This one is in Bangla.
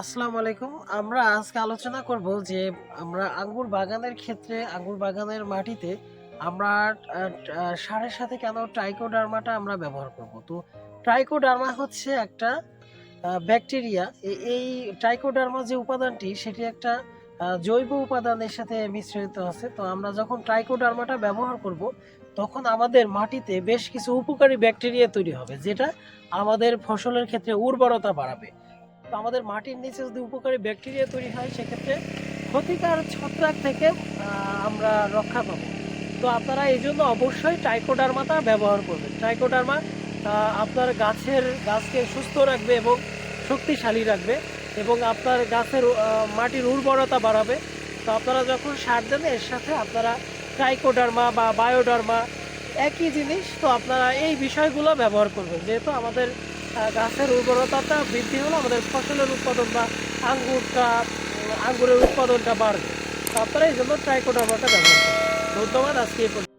আসসালামু আলাইকুম। আমরা আজকে আলোচনা করব যে আমরা আঙ্গুর বাগানের ক্ষেত্রে, আঙ্গুর বাগানের মাটিতে আমরা সারের সাথে কেন ট্রাইকোডার্মাটা আমরা ব্যবহার করব? তো ট্রাইকোডার্মা হচ্ছে একটা ব্যাকটেরিয়া। এই ট্রাইকোডার্মা যে উপাদানটি, সেটি একটা জৈব উপাদানের সাথে মিশ্রিত আছে। তো আমরা যখন ট্রাইকোডার্মাটা ব্যবহার করব, তখন আমাদের মাটিতে বেশ কিছু উপকারী ব্যাকটেরিয়া তৈরি হবে, যেটা আমাদের ফসলের ক্ষেত্রে উর্বরতা বাড়াবে। তো আমাদের মাটির নিচে যদি উপকারী ব্যাকটেরিয়া তৈরি হয়, সেক্ষেত্রে ক্ষতিকার ছত্রাক থেকে আমরা রক্ষা পাবো। তো আপনারা এই জন্য অবশ্যই ট্রাইকোডার্মাটা ব্যবহার করবেন। ট্রাইকোডার্মা আপনার গাছের, গাছকে সুস্থ রাখবে এবং শক্তিশালী রাখবে এবং আপনার গাছের মাটির উর্বরতা বাড়াবে। তো আপনারা যখন সার দেন, এর সাথে আপনারা ট্রাইকোডার্মা বা বায়োডার্মা একই জিনিস। তো আপনারা এই বিষয়গুলো ব্যবহার করবেন। যেহেতু আমাদের গাছের উর্বরতাটা বৃদ্ধি হলে আমাদের ফসলের উৎপাদন বা আঙ্গুরটা আঙ্গুরের উৎপাদনটা বাড়বে তারপরে এই জন্য ট্রাইকোডার্মাটা ব্যবহার করবেন ধন্যবাদ, আজকে এই।